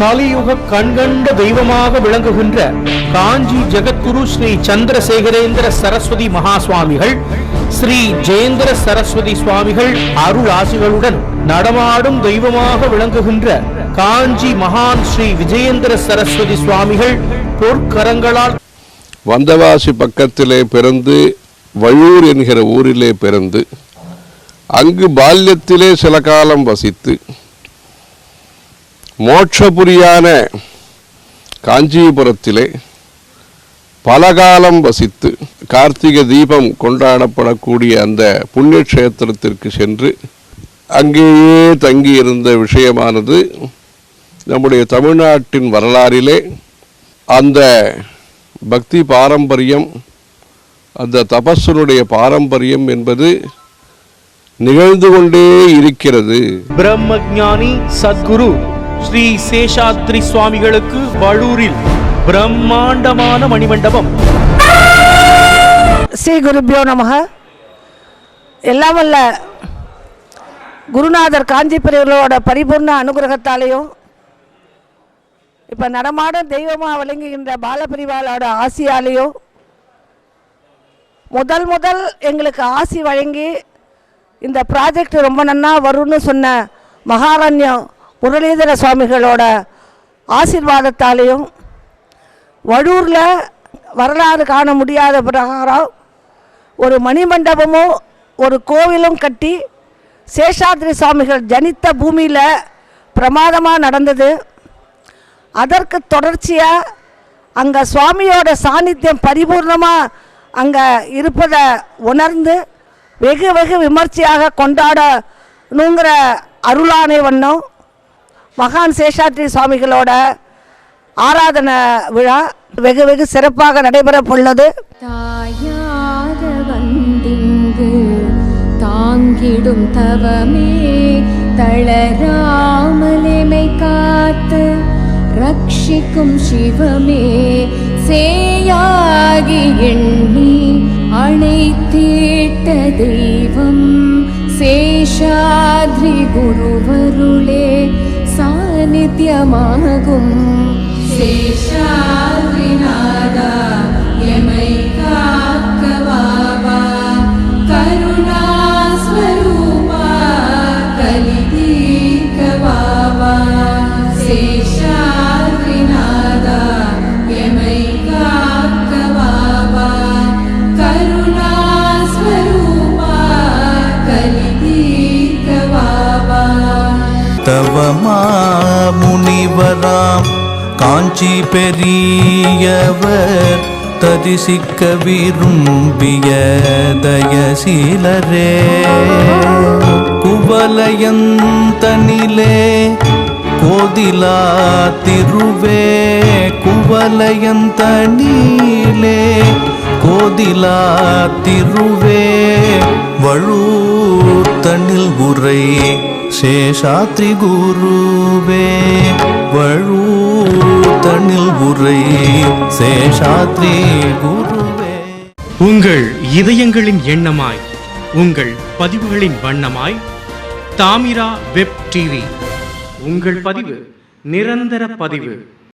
கலியுக கண்கண்ட தெய்வமாக விளங்குகின்ற காஞ்சி ஜெகத்குரு ஸ்ரீ சந்திரசேகரேந்திர சரஸ்வதி மகா சுவாமிகள் ஸ்ரீ ஜெயேந்திர சரஸ்வதி சுவாமிகள் அருள் ஆசிகளுடன் நடமாடும் தெய்வமாக விளங்குகின்ற காஞ்சி மகான் ஸ்ரீ விஜயேந்திர சரஸ்வதி சுவாமிகள் பொற்கரங்களால் வந்தவாசி பக்கத்திலே பிறந்து வழூர் என்கிற ஊரிலே பிறந்து அங்கு பால்யத்திலே சில காலம் வசித்து மோட்சபுரியான காஞ்சிபுரத்திலே பல காலம் வசித்து கார்த்திகை தீபம் கொண்டாடப்படக்கூடிய அந்த புண்ணியக்ஷேத்திரத்திற்கு சென்று அங்கேயே தங்கியிருந்த விஷயமானது நம்முடைய தமிழ்நாட்டின் வரலாறிலே அந்த பக்தி பாரம்பரியம் அந்த தபஸனுடைய பாரம்பரியம் என்பது நிகழ்ந்து கொண்டே இருக்கிறது. பிரம்மஞானி சத்குரு ஸ்ரீ சேஷாத்ரி சுவாமிகளுக்கு வழூரில் பிரம்மாண்டமான மணிமண்டபம். ஸ்ரீ குருபியோ நமக. எல்லாம் வல்ல குருநாதர் காஞ்சிபுரிகளோட பரிபூர்ண அனுகிரகத்தாலேயும் இப்போ நடமாடும் தெய்வமாக விளங்குகின்ற பாலபிரிவாளோட ஆசியாலேயும் முதல் முதல் எங்களுக்கு ஆசி வழங்கி இந்த ப்ராஜெக்ட் ரொம்ப நன்னா வரும்னு சொன்ன மகாரண்யம் முரளிதர சுவாமிகளோட ஆசீர்வாதத்தாலேயும் வடூரில் வரலாறு காண முடியாத பிரகாரம் ஒரு மணிமண்டபமும் ஒரு கோவிலும் கட்டி சேஷாத்ரி சுவாமிகள் ஜனித்த பூமியில் பிரமாதமாக நடந்தது. அதற்கு தொடர்ச்சியாக அங்கே சுவாமியோட சாநித்தியம் பரிபூர்ணமாக அங்கே இருப்பதை உணர்ந்து வெகு வெகு விமர்சையாக கொண்டாடணுங்கிற அருளானை வண்ணம் மகான் சேஷாத்ரி சுவாமிகளோட ஆராதனை விழா வெகு வெகு சிறப்பாக நடைபெறவுள்ளது உள்ளது தாங்கிடும் தவமே தளராமலைமை காத்து ரட்சிக்கும் சிவமே சேயாகி எண்ணி அணைத்தீட்ட தெய்வம். சாநித்தியமாகும் சேஷாத்ரிநாதா எமை காக்க வாவா கருணாஸ்வரூபா கலிதீர்க்க வாவா சேஷாத்ரிநாதா எமை காக்க வாவா கருணாஸ்வரூபா கலிதீர்க்க வாவா தவமா முனிவராம். காஞ்சி பெரியவர் தரிசிக்க விரும்பிய தயசீலரே. குவலயந்தனிலே கோதிலா திருவே. குவலயந்தனிலே கோதிலா திருவே. வழூத்தனில் உரை சேஷாத்ரி குருவே வழூத்தனில் உரை. சேஷாத்ரி குருவே உங்கள் இதயங்களின் எண்ணமாய் உங்கள் பதிவுகளின் வண்ணமாய் தாமிரா வெப் டிவி. உங்கள் பதிவு நிரந்தர பதிவு.